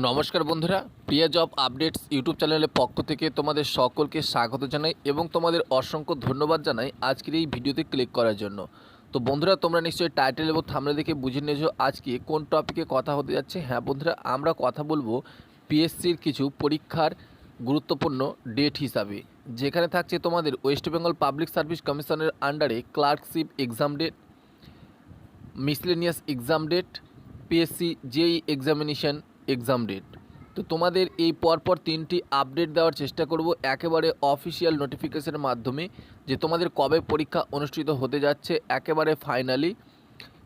নমস্কার বন্ধুরা, প্রিয়া job updates YouTube চ্যানেলের পক্ষ থেকে তোমাদের সকলকে স্বাগত জানাই এবং তোমাদের অসংখ্য ধন্যবাদ জানাই আজকের এই ভিডিওতে ক্লিক করার জন্য। তো বন্ধুরা, তোমরা নিশ্চয়ই টাইটেল এবং থামলে দেখে বুঝে নিয়েছো আজকে কোন টপিকে কথা হতে যাচ্ছে। হ্যাঁ বন্ধুরা, আমরা কথা বলব পিএসসির কিছু পরীক্ষার গুরুত্বপূর্ণ ডেট হিসাবে, যেখানে থাকছে তোমাদের ওয়েস্ট বেঙ্গল পাবলিক সার্ভিস কমিশনের আন্ডারে clerkship exam date miscellaneous exam date PSC JE examination exam date তো তোমাদের এই পরপর তিনটি আপডেট দেওয়ার চেষ্টা করব একেবারে অফিসিয়াল নোটিফিকেশনের মাধ্যমে যে তোমাদের কবে পরীক্ষা অনুষ্ঠিত হতে যাচ্ছে একেবারে ফাইনালি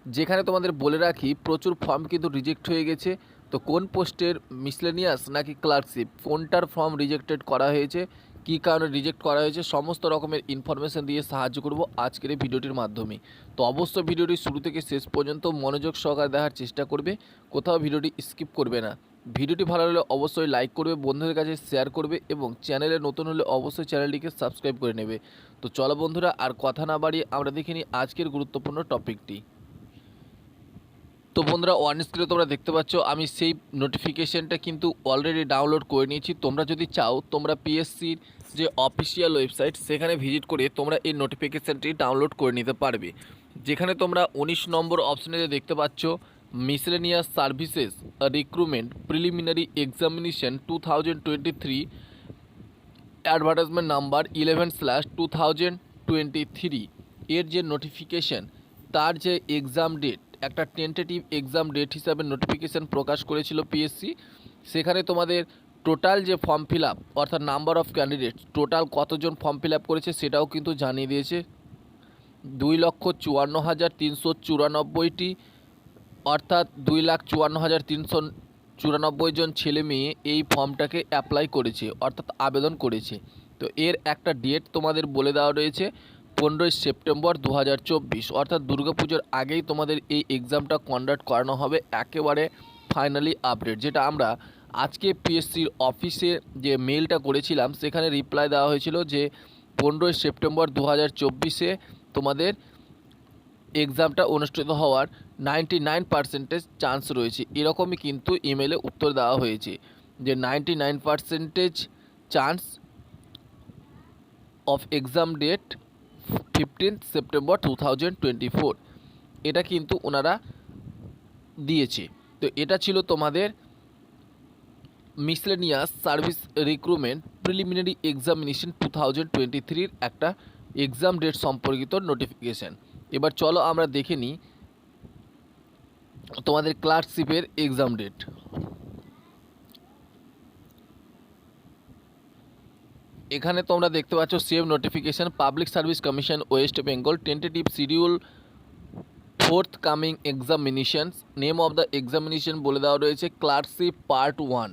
যেখানে তোমাদের বলে রাখি, প্রচুর ফর্ম কিন্তু রিজেক্ট হয়ে গেছে। তো কোন পোস্টের মিসলেনিয়াস নাকি ক্লার্কশিপ কোনটার ফর্ম রিজেক্টেড করা হয়েছে? কী কারণে রিজেক্ট করা হয়েছে, সমস্ত রকমের ইনফরমেশন দিয়ে সাহায্য করব আজকের এই ভিডিওটির মাধ্যমে। তো অবশ্যই ভিডিওটি শুরু থেকে শেষ পর্যন্ত মনোযোগ সহকারে দেখার চেষ্টা করবে, কোথাও ভিডিওটি স্কিপ করবে না। ভিডিওটি ভালো হলে অবশ্যই লাইক করবে, বন্ধুদের কাছে শেয়ার করবে এবং চ্যানেলে নতুন হলে অবশ্যই চ্যানেলটিকে সাবস্ক্রাইব করে নেবে। তো চলো বন্ধুরা, আর কথা না বাড়িয়ে আমরা দেখে নিই আজকের গুরুত্বপূর্ণ টপিকটি তো বন্ধুরা ওয়ান স্ক্রিনে তোমরা দেখতে পাচ্ছ, আমি সেই নোটিফিকেশনটা কিন্তু অলরেডি ডাউনলোড করে নিয়েছি। তোমরা যদি চাও, তোমরা পিএসসির যে অফিসিয়াল ওয়েবসাইট সেখানে ভিজিট করে তোমরা এই নোটিফিকেশানটি ডাউনলোড করে নিতে পারবে। যেখানে তোমরা উনিশ নম্বর অপশনে দেখতে পাচ্ছ miscellaneous services recruitment preliminary examination two thousand twenty three advertisement number eleven slash two thousand twenty three এর যে নোটিফিকেশন তার যে এক্সাম ডেট একটা টেন্টেটিভ এক্সাম ডেট হিসাবে নোটিফিকেশন প্রকাশ করেছিল পিএসসি সেখানে তোমাদের টোটাল যে ফর্ম ফিল আপ অর্থাৎ নাম্বার অফ ক্যান্ডিডেট টোটাল কতজন ফর্ম ফিল আপ করেছে সেটাও কিন্তু জানিয়ে দিয়েছে। দুই লক্ষ চুয়ান্ন হাজার তিনশো চুরানব্বইটি, অর্থাৎ দুই লাখ চুয়ান্ন হাজার তিনশো চুরানব্বই জন ছেলে মেয়ে এই ফর্মটাকে অ্যাপ্লাই করেছে, অর্থাৎ আবেদন করেছে। তো এর একটা ডেট তোমাদের বলে দেওয়া রয়েছে পনেরোই সেপ্টেম্বর দু হাজার চব্বিশ, অর্থাৎ দুর্গাপুজোর আগেই তোমাদের এই এক্সামটা কন্ডাক্ট করানো হবে একেবারে ফাইনালি আপডেট যেটা আমরা আজকে পিএসসির অফিসে যে মেলটা করেছিলাম, সেখানে রিপ্লাই দেওয়া হয়েছিল যে পনেরোই সেপ্টেম্বর দু হাজার চব্বিশে তোমাদের এক্সামটা অনুষ্ঠিত হওয়ার নাইনটি নাইন পার্সেন্টেজ চান্স রয়েছে। এরকমই কিন্তু ইমেলে উত্তর দেওয়া হয়েছে যে ninety nine percentage chance of exam date fifteenth September two thousand twenty four এটা কিন্তু ওনারা দিয়েছে। তো এটা ছিল তোমাদের miscellaneous service recruitment preliminary examination two thousand twenty থ্রির একটা এক্সাম ডেট সম্পর্কিত নোটিফিকেশান এবার চলো আমরা দেখে নিই তোমাদের ক্লার্কশিপের এক্সাম ডেট এখানে তোমরা দেখতে পাচ্ছ save notification public service commission West Bengal tentative schedule fourth coming examinations name of the examination বলে দেওয়া রয়েছে ক্লার্কশিপ পার্ট ওয়ান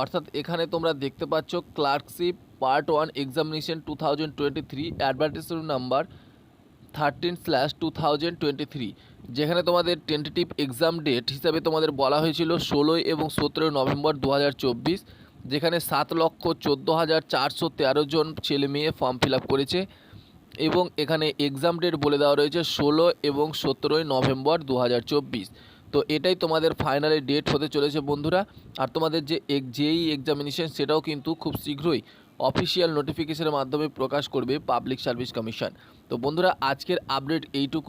অর্থাৎ এখানে তোমরা দেখতে পাচ্ছ clerkship part one examination two thousand twenty three advertisement number thirteen slash two thousand twenty three যেখানে তোমাদের টেন্টেটিভ এক্সাম ডেট হিসাবে তোমাদের বলা হয়েছিল ষোলোই এবং সতেরোই নভেম্বর দু হাজার চব্বিশ। যেখানে সাত লক্ষ চোদ্দ হাজার চারশো তেরো জন ছেলে মেয়ে ফর্ম ফিল আপ করেছে এবং এখানে এক্সাম ডেট বলে দেওয়া রয়েছে ষোলো এবং সতেরোই নভেম্বর দু হাজার চব্বিশ। তো এটাই তোমাদের ফাইনালি ডেট হতে চলেছে বন্ধুরা। আর তোমাদের যে জেই এক্সামিনেশন সেটাও কিন্তু খুব শীঘ্রই অফিসিয়াল নোটিফিকেশনের মাধ্যমে প্রকাশ করবে পাবলিক সার্ভিস কমিশন তো বন্ধুরা, আজকের আপডেট এইটুকুই।